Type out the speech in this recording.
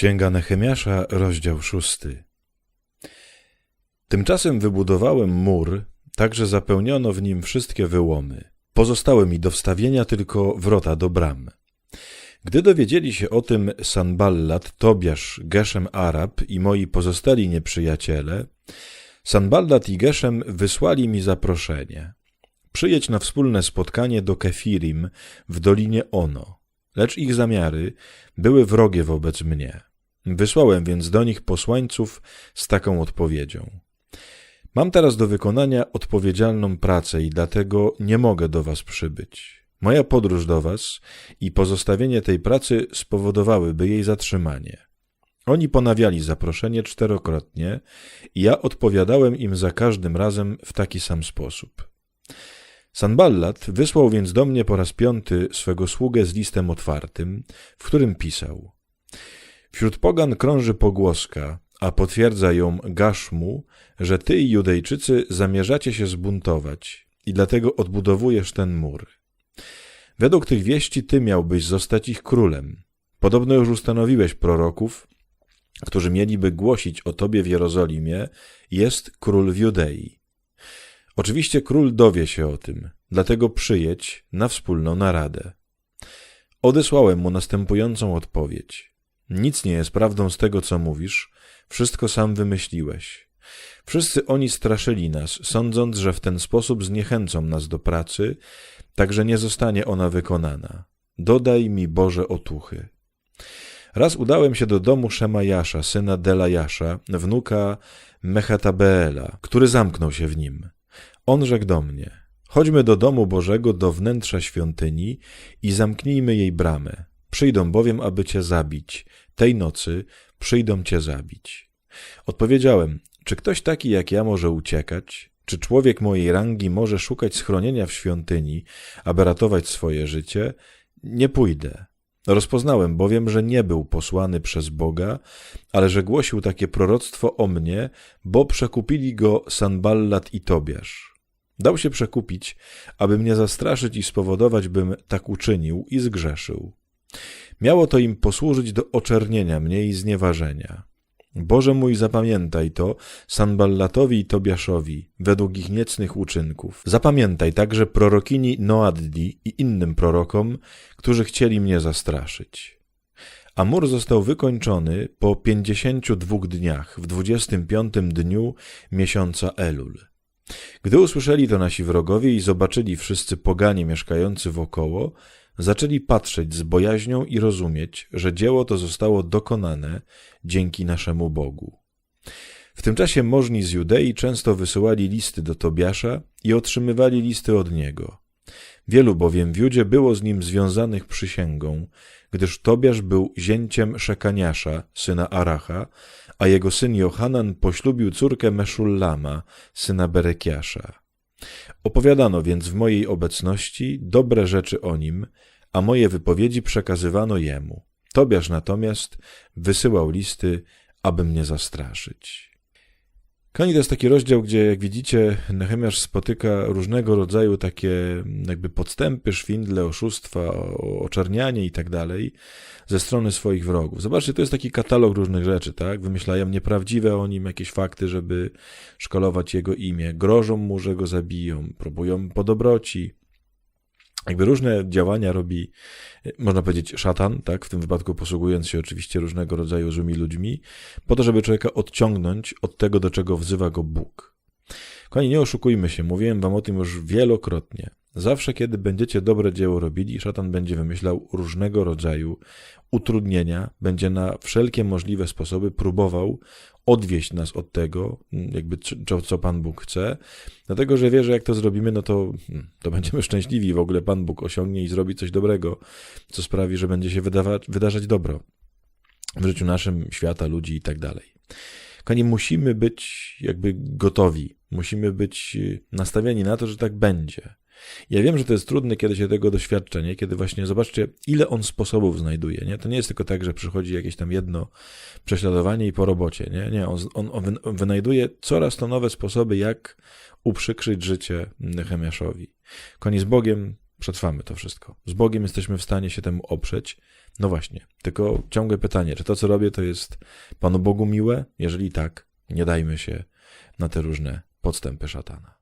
Księga Nehemiasza, rozdział szósty. Tymczasem wybudowałem mur, tak że zapełniono w nim wszystkie wyłomy. Pozostały mi do wstawienia tylko wrota do bram. Gdy dowiedzieli się o tym Sanballat, Tobiasz, Geszem Arab i moi pozostali nieprzyjaciele, Sanballat i Geszem wysłali mi zaproszenie. Przyjedź na wspólne spotkanie do Kefirim w Dolinie Ono lecz ich zamiary były wrogie wobec mnie. Wysłałem więc do nich posłańców z taką odpowiedzią. Mam teraz do wykonania odpowiedzialną pracę i dlatego nie mogę do was przybyć. Moja podróż do was i pozostawienie tej pracy spowodowałyby jej zatrzymanie. Oni ponawiali zaproszenie czterokrotnie i ja odpowiadałem im za każdym razem w taki sam sposób. Sanballat wysłał więc do mnie po raz piąty swego sługę z listem otwartym, w którym pisał Wśród pogan krąży pogłoska, a potwierdza ją Gaszmu, że ty i Judejczycy zamierzacie się zbuntować i dlatego odbudowujesz ten mur. Według tych wieści ty miałbyś zostać ich królem. Podobno już ustanowiłeś proroków, którzy mieliby głosić o tobie w Jerozolimie, jest król w Judei. Oczywiście król dowie się o tym, dlatego przyjedź na wspólną naradę. Odesłałem mu następującą odpowiedź. Nic nie jest prawdą z tego, co mówisz, wszystko sam wymyśliłeś. Wszyscy oni straszyli nas, sądząc, że w ten sposób zniechęcą nas do pracy, tak że nie zostanie ona wykonana. Dodaj mi Boże otuchy. Raz udałem się do domu Szemajasza, syna Delajasza, wnuka Mechatabeela, który zamknął się w nim. On rzekł do mnie, chodźmy do domu Bożego, do wnętrza świątyni i zamknijmy jej bramę. Przyjdą bowiem, aby cię zabić. Tej nocy przyjdą cię zabić. Odpowiedziałem, czy ktoś taki jak ja może uciekać? Czy człowiek mojej rangi może szukać schronienia w świątyni, aby ratować swoje życie? Nie pójdę. Rozpoznałem bowiem, że nie był posłany przez Boga, ale że głosił takie proroctwo o mnie, bo przekupili go Sanballat i Tobiasz. Dał się przekupić, aby mnie zastraszyć i spowodować, bym tak uczynił i zgrzeszył. Miało to im posłużyć do oczernienia mnie i znieważenia. Boże mój, zapamiętaj to Sanballatowi i Tobiaszowi, według ich niecnych uczynków. Zapamiętaj także prorokini Noaddi i innym prorokom, którzy chcieli mnie zastraszyć. A mur został wykończony po pięćdziesięciu dwóch dniach, w dwudziestym piątym dniu miesiąca Elul. Gdy usłyszeli to nasi wrogowie i zobaczyli wszyscy poganie mieszkający wokoło, zaczęli patrzeć z bojaźnią i rozumieć, że dzieło to zostało dokonane dzięki naszemu Bogu. W tym czasie możni z Judei często wysyłali listy do Tobiasza i otrzymywali listy od niego. Wielu bowiem w Judzie było z nim związanych przysięgą, gdyż Tobiasz był zięciem Szekaniasza, syna Aracha, a jego syn Johanan poślubił córkę Meszullama, syna Berekiasza. Opowiadano więc w mojej obecności dobre rzeczy o nim, a moje wypowiedzi przekazywano jemu. Tobiasz natomiast wysyłał listy, aby mnie zastraszyć. Koni to jest taki rozdział, gdzie jak widzicie, Nehemiasz spotyka różnego rodzaju takie jakby podstępy, szwindle, oszustwa, oczernianie i tak dalej ze strony swoich wrogów. Zobaczcie, to jest taki katalog różnych rzeczy, tak? Wymyślają nieprawdziwe o nim jakieś fakty, żeby szkalować jego imię. Grożą mu, że go zabiją, próbują po dobroci, jakby różne działania robi, można powiedzieć, szatan, tak, w tym wypadku posługując się oczywiście różnego rodzaju złymi ludźmi, po to, żeby człowieka odciągnąć od tego, do czego wzywa go Bóg. Kochani, nie oszukujmy się, mówiłem wam o tym już wielokrotnie. Zawsze, kiedy będziecie dobre dzieło robili, szatan będzie wymyślał różnego rodzaju utrudnienia, będzie na wszelkie możliwe sposoby próbował odwieść nas od tego, jakby co, co Pan Bóg chce, dlatego że wie, że jak to zrobimy, no to, hmm, to będziemy szczęśliwi, w ogóle Pan Bóg osiągnie i zrobi coś dobrego, co sprawi, że będzie się wydawać, wydarzać dobro w życiu naszym, świata, ludzi i tak dalej. Kochani, musimy być jakby gotowi, musimy być nastawieni na to, że tak będzie. Ja wiem, że to jest trudne, kiedy się tego doświadcza, nie? kiedy właśnie zobaczcie, ile on sposobów znajduje. Nie? To nie jest tylko tak, że przychodzi jakieś tam jedno prześladowanie i po robocie. Nie, nie on, on, on wynajduje coraz to nowe sposoby, jak uprzykrzyć życie Nehemiaszowi. Koniec Bogiem Przetrwamy to wszystko. Z Bogiem jesteśmy w stanie się temu oprzeć. No właśnie, tylko ciągłe pytanie, czy to, co robię, to jest Panu Bogu miłe? Jeżeli tak, nie dajmy się na te różne podstępy szatana.